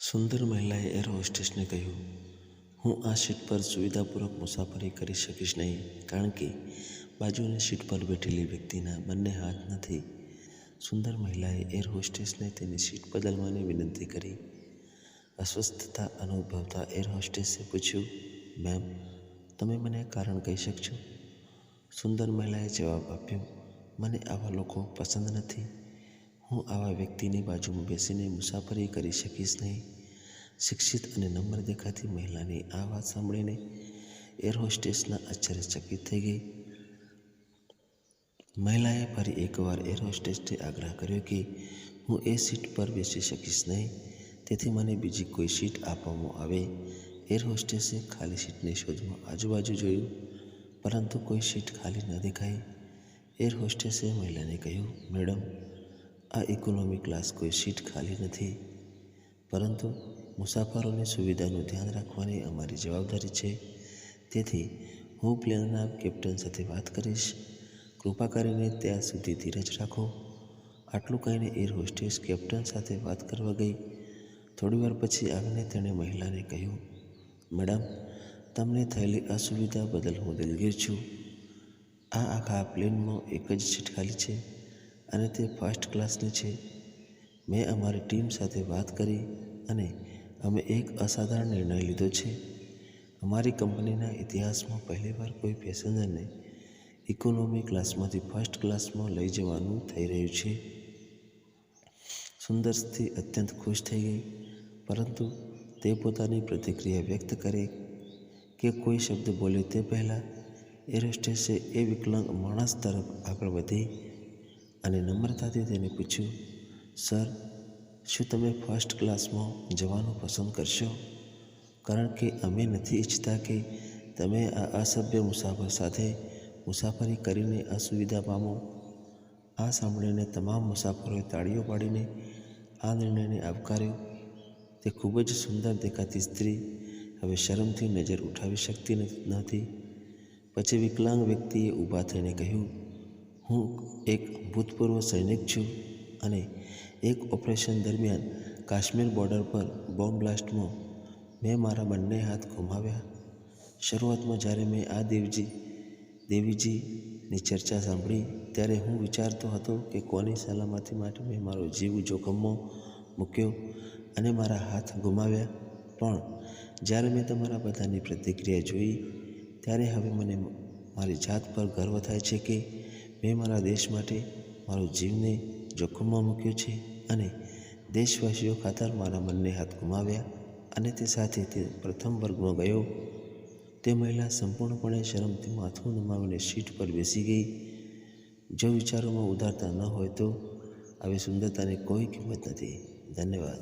સુંદર મહિલાએ એર હોસ્ટેસને કહ્યું, હું આ સીટ પર સુવિધાપૂર્વક મુસાફરી કરી શકીશ નહીં કારણ કે બાજુની સીટ પર બેઠેલી વ્યક્તિના બંને હાથ નથી. સુંદર મહિલાએ એર હોસ્ટેસને તેની સીટ બદલવાની વિનંતી કરી. અસ્વસ્થતા અનુભવતા એર હોસ્ટેસે પૂછ્યું, મેમ, તમે મને કારણ કહી શકશો? સુંદર મહિલાએ જવાબ આપ્યો, મને આવા લોકો પસંદ નથી. હું આવા વ્યક્તિની બાજુમાં બેસીને મુસાફરી કરી શકીશ નહીં. શિક્ષિત અને નમ્ર દેખાતી મહિલાની આ વાત સાંભળીને એર હોસ્ટેસના આશ્ચર્યચકિત થઈ ગઈ. મહિલાએ ફરી એકવાર એર હોસ્ટેસને આગ્રહ કર્યો કે હું એ સીટ પર બેસી શકીશ નહીં, તેથી મને બીજી કોઈ સીટ આપવામાં આવે. એર હોસ્ટેસે ખાલી સીટની શોધમાં આજુબાજુ જોયું, પરંતુ કોઈ સીટ ખાલી ન દેખાઈ. એર હોસ્ટેસે મહિલાને કહ્યું, મેડમ, આ ઇકોનોમી ક્લાસ કોઈ સીટ ખાલી નથી. પરંતુ મુસાફરોની સુવિધાનું ધ્યાન રાખવાની અમારી જવાબદારી છે. તેથી હું પ્લેનના કેપ્ટન સાથે વાત કરીશ. કૃપા કરીને ત્યાં સુધી ધીરજ રાખો. આટલું કહીને એર હોસ્ટેસ કેપ્ટન સાથે વાત કરવા ગઈ. થોડીવાર પછી આવીને તેણે મહિલાને કહ્યું, મેડમ, તમને થયેલી અસુવિધા બદલ હું દિલગીર છું. આ આખા પ્લેનમાં એક જ સીટ ખાલી છે અને તે ફર્સ્ટ ક્લાસની છે. મેં અમારી ટીમ સાથે વાત કરી અને અમે એક અસાધારણ નિર્ણય લીધો છે. અમારી કંપનીના ઇતિહાસમાં પહેલીવાર કોઈ પેસેન્જરને ઇકોનોમી ક્લાસમાંથી ફર્સ્ટ ક્લાસમાં લઈ જવાનું થઈ રહ્યું છે. સુંદર સ્ત્રી અત્યંત ખુશ થઈ ગઈ, પરંતુ તે પોતાની પ્રતિક્રિયા વ્યક્ત કરે કે કોઈ શબ્દ બોલે તે પહેલાં એર હોસ્ટેસે એ વિકલાંગ માણસ તરફ આગળ વધી અને નમ્રતાથી તેને પૂછ્યું, સર, શું તમે ફર્સ્ટ ક્લાસમાં જવાનું પસંદ કરશો? કારણ કે અમે નથી ઈચ્છતા કે તમે આ અસભ્ય મુસાફર સાથે મુસાફરી કરીને અસુવિધા પામો. આ સાંભળીને તમામ મુસાફરોએ તાળીઓ પાડીને આ નિર્ણયને આવકાર્યો. તે ખૂબ જ સુંદર દેખાતી સ્ત્રી હવે શરમથી નજર ઉઠાવી શકતી નથી પછી વિકલાંગ વ્યક્તિએ ઊભા થઈને કહ્યું, હું એક ભૂતપૂર્વ સૈનિક છું અને એક ઓપરેશન દરમિયાન કાશ્મીર બોર્ડર પર બોમ્બ બ્લાસ્ટમાં મેં મારા બંને હાથ ગુમાવ્યા. શરૂઆતમાં જ્યારે મેં આ દેવજી દેવીજીની ચર્ચા સાંભળી ત્યારે હું વિચારતો હતો કે કોની સલામતી માટે મેં મારો જીવ જોખમમાં મૂક્યો અને મારા હાથ ગુમાવ્યા. પણ જ્યારે મેં તમારા બધાની પ્રતિક્રિયા જોઈ, ત્યારે હવે મને મારી જાત પર ગર્વ થાય છે કે મેં મારા દેશ માટે મારું જીવને જોખમમાં મૂક્યો છે અને દેશવાસીઓ ખાતર મારા મનને હાથ ગુમાવ્યા અને તે સાથે તે પ્રથમ વર્ગમાં ગયો. તે મહિલા સંપૂર્ણપણે શરમથી માથું નમાવીને સીટ પર બેસી ગઈ. જો વિચારોમાં ઉદારતા ન હોય તો આવી સુંદરતાની કોઈ કિંમત નથી. ધન્યવાદ.